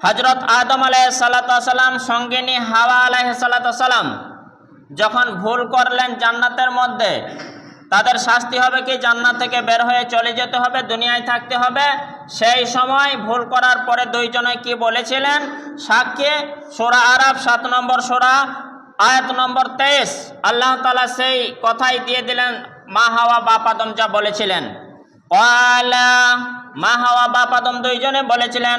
হজরত আদম আলাহ সালাম সঙ্গে নিয়ে হাওয়া আলাহ সালাম যখন ভুল করলেন জান্নাতের মধ্যে, তাদের শাস্তি হবে কি? জান্নাত থেকে বের হয়ে চলে যেতে হবে, দুনিয়ায় থাকতে হবে। সেই সময় ভুল করার পরে দুইজনে কি বলেছিলেন? সাক্ষী, সোরা আরব সাত নম্বর সোরা, আয়াত নম্বর তেইশ। আল্লাহ তালা সেই কথাই দিয়ে দিলেন, মা হাওয়া, বাপ আদম যা বলেছিলেন। মা হাওয়া, বাপ আদম দুইজনে বলেছিলেন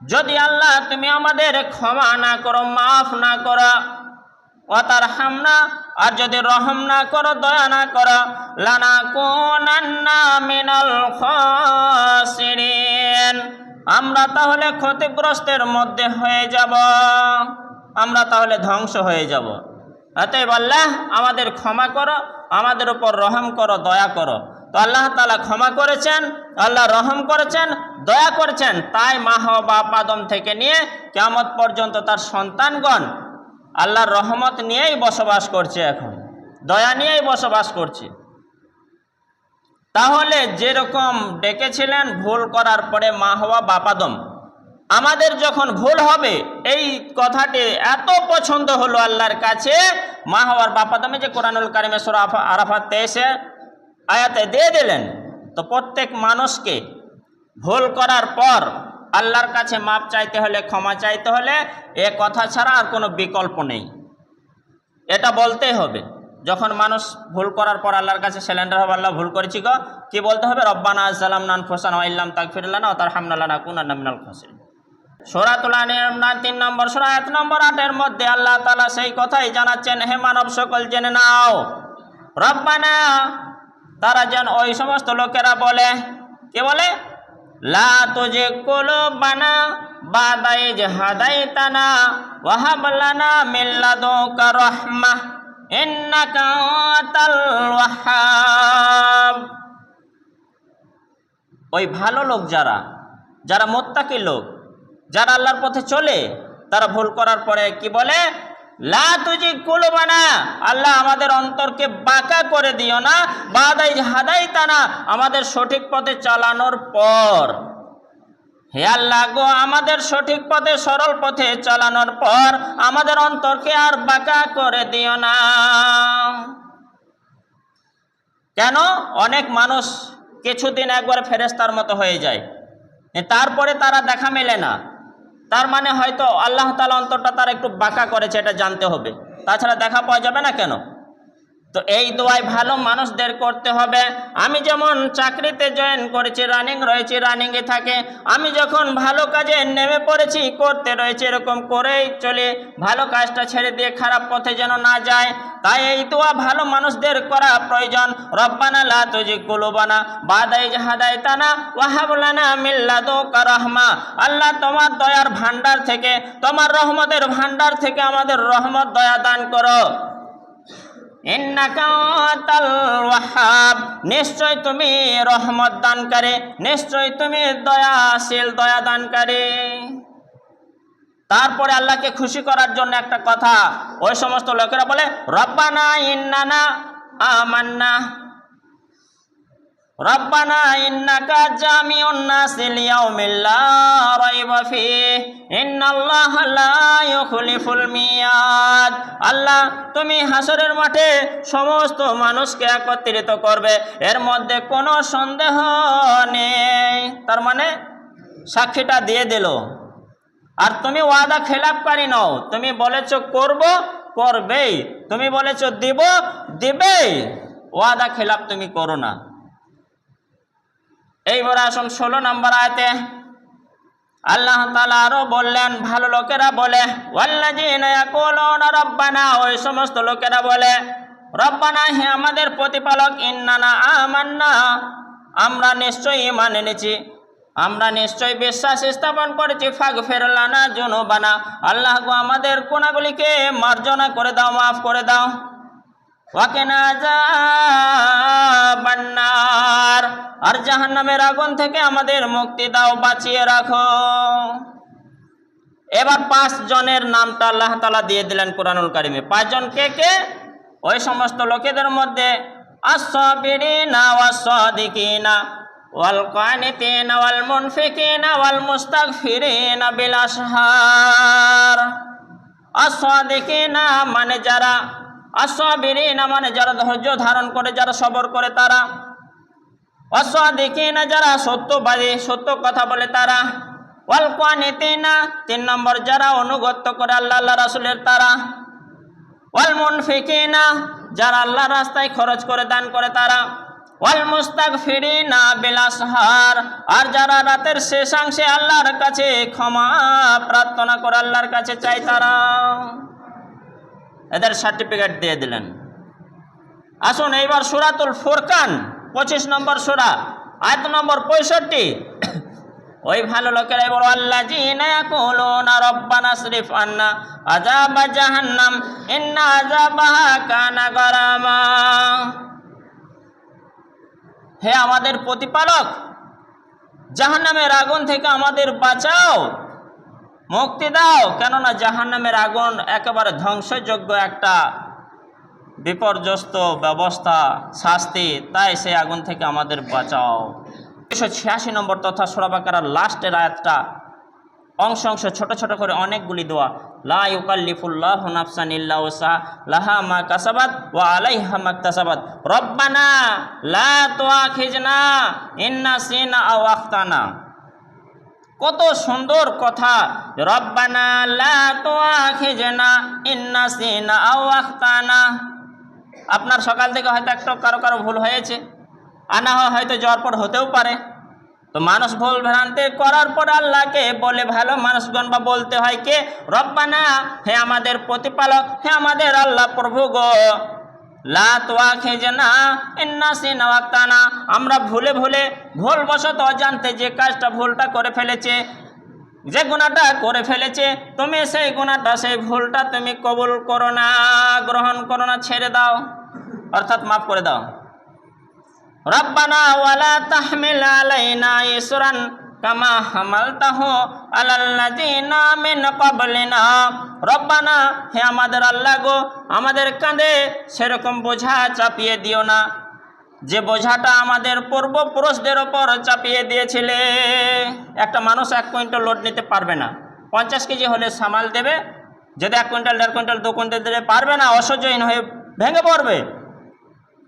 যদি আল্লাহ তুমি আমাদের ক্ষমা না করো, মাফ না করো অতার হামনা আর যদি রহম না করো, দয়া না করো লানা কোনান্না মিনাল খাসিরিন। আমরা তাহলে ক্ষতিগ্রস্তের মধ্যে হয়ে যাব। আমরা তাহলে ধ্বংস হয়ে যাব। অতএব আল্লাহ আমাদের ক্ষমা করো, আমাদের উপর রহম করো, দয়া করো। তো আল্লাহ তালা ক্ষমা করেছেন, আল্লাহ রহম করেছেন দয়া করেছেন, তাই মাহ বাপ আদম থেকে নিয়ে কেমত পর্যন্ত তার সন্তানগণ আল্লাহর রহমত নিয়েই বসবাস করছে এখন। দয়া নিয়েই বসবাস করছে। তাহলে যেরকম ডেকেছিলেন, ভুল করার পরে মা হওয়া বাপাদম আমাদের যখন ভুল হবে, এই কথাটি এত পছন্দ হলো আল্লাহর কাছে, মা হওয়ার বাপাদমে যে কোরআনুল কারিমে সোরা আরাফাত তেইশে আয়াতে দিয়ে দিলেন, তো প্রত্যেক মানুষকে ভুল করার পর আল্লাহর কাছে মাপ চাইতে হলে, ক্ষমা চাইতে হলে এ কথা ছাড়া আর কোনো বিকল্প নেই। এটা বলতেই হবে। যখন মানুষ ভুল করার পর আল্লাহর কাছে সিলিন্ডার হবে, আল্লাহ ভুল করেছি গো। কি বলতে হবে? রব্বানা আসালাম নান ফোসান ইল্লাম তাক ফিরলানা ও তার কুনান্না মিনাল খসিন সোরাতুলানের তিন নম্বর সোরা, এক নম্বর আটের মধ্যে আল্লাহ তালা সেই কথাই জানাচ্ছেন, হে মানব সকল, জেনে নাও। রব্বানা, তারা যেন ওই সমস্ত লোকেরা বলে, কে বলে? লা তুজে কোলো বানা বাদাই হাদাই তানা ওয়াহাব লানা মিল্লাদো রহমা ইন্নাকা আতাল ওয়াহাব। ওই ভালো লোক যারা যারা মোত্তাকি লোক, যারা আল্লাহর পথে চলে, তারা ভুল করার পরে কি বলে? আল্লাহ আমাদের অন্তরকে বাঁকা করে দিও না, বাদাই হাদাই তানা, আমাদের সঠিক পথে চালানোর পর। হে আল্লাহ গো, আমাদের সঠিক পথে, সরল পথে চালানোর পর আমাদের অন্তরকে আর বাঁকা করে দিও না। কেন? অনেক মানুষ কিছুদিন একবার ফেরেস্তার মতো হয়ে যায়। তারপরে তারা দেখা মেলে না। তার মানে হয়তো আল্লাহ তালা অন্তরটা তার একটু বাঁকা করেছে, এটা জানতে হবে। তাছাড়া দেখা পাওয়া যাবে না কেন? তো এই দোয়াই ভালো মানুষদের করতে হবে। আমি যেমন চাকরিতে জয়েন করেছি রানিং রয়েছি রানিংয়ে থাকে। আমি যখন ভালো কাজে নেমে পড়েছি, করতে রয়েছে এরকম করেই চলে। ভালো কাজটা ছেড়ে দিয়ে খারাপ পথে যেন না যায়। তাই এই দোয়া ভালো মানুষদের করা প্রয়োজন। রব্বানা লা তুজি কুলুবানা, বাদাই জাহাদাই তানা ওয়াহাবলানা মিল্লাদো রহমা। আল্লাহ তোমার দয়ার ভান্ডার থেকে, তোমার রহমতের ভান্ডার থেকে আমাদের রহমত দয়া দান করো। নিশ্চয় তুমি রহমত দানকারী, নিশ্চয় তুমি দয়াশীল, দয়া দানকারী। তারপরে আল্লাহকে খুশি করার জন্য একটা কথা, ওই সমস্ত লোকেরা বলে, রব্বানা ইন্নানা আমান্না। রব্বানা ইন্নাকা নাসি লিয়াউমিল লা রাইবা ফিহি। ইন্নাল্লাহা লা ইউখলিফুল মিয়াদ। আল্লাহ, তুমি হাসরের মাঠে সমস্ত মানুষকে একত্রিত করবে। এর মধ্যে কোনো সন্দেহ নেই। তার মানে সাক্ষীটা দিয়ে দিল। আর তুমি ওয়াদা খেলাপকারী নও। তুমি বলেছ করব, করবেই। তুমি বলেছ দিব, দিবেই। ওয়াদা খেলাপ তুমি করো না। এইবার আসুন ষোলো নম্বর আয়তে আল্লাহ তালা আরও বললেন, ভালো লোকেরা বলে রব্বানা ওই সমস্ত লোকেরা বলে, রব্বানা, হে আমাদের প্রতিপালক, ইন্নানা আমান্না আমরা নিশ্চয়ই ইমান এনেছি, আমরা নিশ্চয় বিশ্বাস স্থাপন করেছি ফাগ ফেরলানা জনবানা আল্লাহ গো আমাদের কোনাগুলিকে মার্জনা করে দাও, মাফ করে দাও। ওয়াকেনা বান্নার আর জাহান্নামের আগুন থেকে আমাদের মুক্তি দাও, বাঁচিয়ে রাখো। এবার পাঁচ জনের নামটা আল্লাহ তালা দিয়ে দিলেন কোরআনুল কারিমে। পাঁচজন কে কে? ওই সমস্ত লোকেদের মধ্যে ওয়াল ওয়াল মুনফিকিনা ওয়াল মানে যারা মানে যারা ধৈর্য ধারণ করে, যারা সবর করে, তারা অসাদিকিনা যারা সত্যবাদী সত্য কথা বলে তারা। ওয়াল কানিতিনা তিন নম্বর যারা অনুগত্য করে আল্লাহ আল্লাহ রাসূলের তারা। ওয়াল মুনফিকিনা, যারা আল্লাহ রাস্তায় খরচ করে, দান করে তারা। ওয়াল মুস্তাগফিরিনা বিল আসহার, আর যারা রাতের শেষাংশে আল্লাহর কাছে ক্ষমা প্রার্থনা করে আল্লাহর কাছে চাই তারা। এদের সার্টিফিকেট দিয়ে দিলেন। আসুন এইবার সুরাতুল ফুরকান পঁচিশ নম্বর সুরা, আয়াত নম্বর পঁয়ষট্টি। ওই ভালো লোকেরা বলো আল্লাহ জিনা রব্বানা শরীফ আন্না আজাবা জাহান্নাম, ইন্না আজাবাহা কানা গরামা। হে আমাদের প্রতিপালক, জাহান্নামের আগুন থেকে আমাদের বাঁচাও, মুক্তি দাও, কেননা জাহান্নামের আগুন একেবারে ধ্বংসযোগ্য একটা বিপর্যস্ত ব্যবস্থা, শাস্তি, তাই সেই আগুন থেকে আমাদের বাঁচাও। দুশো ছিয়াশি নম্বর তথা সোরাবাকার লাস্টের আয়াতটা, অংশ অংশ, ছোট ছোট করে অনেকগুলি দোয়া। লা ইউকাল্লিফুল্লাহ নাফসান ইল্লা ওসা লাহা মা কাসাবাত ওয়া আলাইহা মাকতাসাবাত রব্বানা লা তুআখিজনা ইন্না সিনা আও আখতানা। কত সুন্দর কথা, রব্বানা লা তুআখিজনা ইন্না সিনা আও আখতানা। আপনার সকাল থেকে হয়তো একটা কারও কারও ভুল হয়েছে আনা হয় হয়তো জ্বর পর হতেও পারে। তো মানুষ ভুল ভ্রান্তি করার পর আল্লাহকে বলে ভালো মানুষগণ বা বলতে হয় কে? রব্বানা, হে আমাদের প্রতিপালক, হে আমাদের আল্লাহ প্রভু গো। আমরা ভুলে ভুলে ভুলবশত অজান্তে যে কাজটা ভুলটা করে ফেলেছে যে গুণাটা করে ফেলেছে, তুমি সেই গুণাটা, সেই ভুলটা তুমি কবুল করো না, গ্রহণ করো না, ছেড়ে দাও। অর্থাৎ মাফ করে দাও। কামা রব্বানা, হে আমাদের আল্লাহ গো, আমাদের কাঁধে সেরকম বোঝা চাপিয়ে দিও না। যে বোঝাটা আমাদের পূর্বপুরুষদের ওপর চাপিয়ে দিয়েছিলে, একটা মানুষ এক কুইন্টাল লোড নিতে পারবে না। পঞ্চাশ কেজি হলে সামাল দেবে, যদি এক কুইন্টাল, দেড় কুইন্টাল, দু কুইন্টাল দিলে পারবে না, অসহ্যহীন হয়ে ভেঙে পড়বে।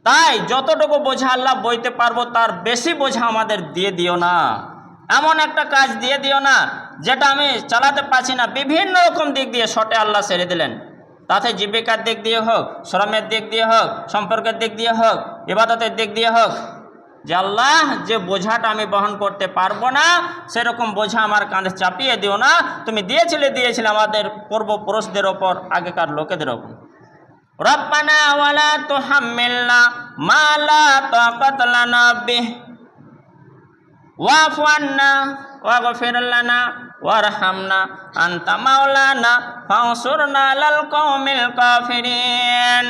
তাই যতটুকু বোঝা আল্লাহ বইতে পারব, তার বেশি বোঝা আমাদের দিয়ে দিও না। এমন একটা কাজ দিয়ে দিও না, যেটা আমি চালাতে পারছি না। বিভিন্ন রকম দিক দিয়ে শটে আল্লাহ ছেড়ে দিলেন। তাতে জীবিকার দিক দিয়ে হোক, শ্রমের দিক দিয়ে হোক, সম্পর্কের দিক দিয়ে হোক, ইবাদতের দিক দিয়ে হোক, যে আল্লাহ যে বোঝাটা আমি বহন করতে পারব না, সেরকম বোঝা আমার কাঁধে চাপিয়ে দিও না। তুমি দিয়েছিলে দিয়েছিলে আমাদের পূর্বপুরুষদের ওপর, আগেকার লোকেদের ওপর। রব্বানা ওয়ালা তুহাম্মিলনা মা লা তাকাত লানা বিহ। লানা। ওয়ারহামনা আনতা মাওলানা, ফানসুরনা আলাল কওমিল কাফিরিন।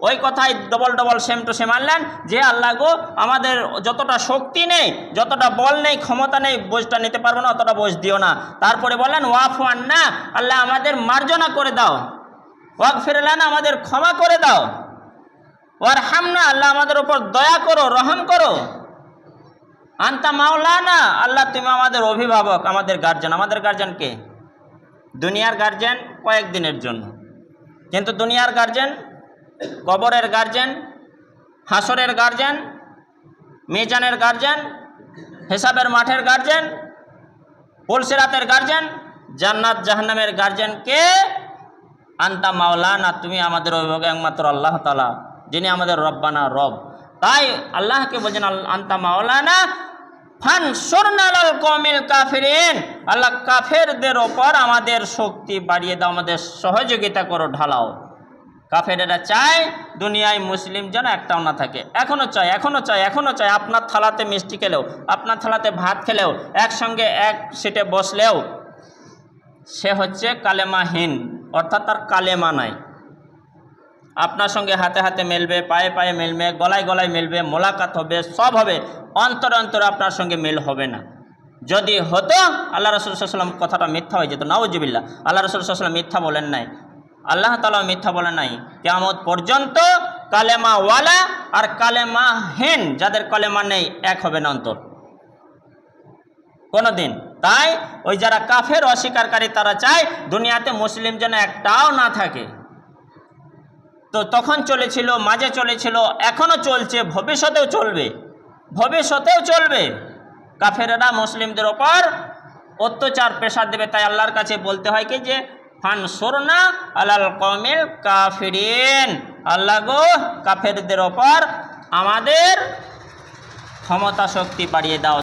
ওই কথাই double double same to same আনলেন যে, আল্লাহ গো, আমাদের যতটা শক্তি নেই, যতটা বল নেই, ক্ষমতা নেই, বোঝটা নিতে পারব না, অতটা বোঝ দিও না। তারপরে বললেন, ওয়াফু না আল্লাহ আমাদের মার্জনা করে দাও। ওয়াক ফিরলান আমাদের ক্ষমা করে দাও। ওয়ার হামনা আল্লাহ আমাদের উপর দয়া করো, রহম করো। আন্তা মাওলানা, আল্লাহ তুমি আমাদের অভিভাবক, আমাদের গার্জেন আমাদের গার্জেন কে? দুনিয়ার গার্জেন কয়েকদিনের জন্য। কিন্তু দুনিয়ার গার্জেন কবরের গার্জেন হাসরের গার্জেন মেজানের গার্জেন হিসাবের মাঠের গার্জেন পুলসিরাতের গার্জেন জান্নাত জাহান্নামের গার্জেন কে? আন্তা মাওলানা, তুমি আমাদের অভিভাবক একমাত্র আল্লাহ তালা যিনি আমাদের রব্বানা রব। তাই আল্লাহকে বলছেন আন্তা মাওলানা ফান সোরনালাল কমিল কাফেরিন। আল্লাহ, কাফেরদের ওপর আমাদের শক্তি বাড়িয়ে দাও, আমাদের সহযোগিতা করো, ঢালাও। কাফেরেরা চায় দুনিয়ায় মুসলিম যেন একটাও না থাকে। এখনও চায় এখনও চায় এখনও চায়, আপনার থালাতে মিষ্টি খেলেও, আপনার থালাতে ভাত খেলেও, একসঙ্গে এক সিটে বসলেও, সে হচ্ছে কালেমাহীন, অর্থাৎ তার কালেমা নাই। আপনার সঙ্গে হাতে হাতে মেলবে, পায়ে পায়ে মেলবে, গলায় গলায় মেলবে, মোলাকাত হবে, সব হবে, অন্তর অন্তর আপনার সঙ্গে মেল হবে না। যদি হতো, আল্লাহ রসুল সাল্লাম কথাটা মিথ্যা হয়ে যেত নাওজিবিল্লা আল্লাহ রসুল সাল্লাম মিথ্যা বলেন নাই। আল্লাহ তালা মিথ্যা বলেন নাই। কেমন পর্যন্ত কালেমাওয়ালা আর কালেমা হেন, যাদের কালেমা নেই, এক হবে না অন্তর। কোনো দিন তাই ওই যারা কাফের, অস্বীকারী, তারা চায় দুনিয়াতে মুসলিম যেন একটাও না থাকে। তো তখন চলেছিল, মাঝে চলেছিল এখনও চলছে, ভবিষ্যতেও চলবে। ভবিষ্যতেও চলবে। কাফেরেরা মুসলিমদের ওপর অত্যাচার প্রেশার দেবে, তাই আল্লাহর কাছে বলতে হয় কি যে, ফান সোরনা আলাল কমিল কাফিরিন। আল্লাহ গো, কাফেরদের ওপর আমাদের ক্ষমতা শক্তি বাড়িয়ে দাও।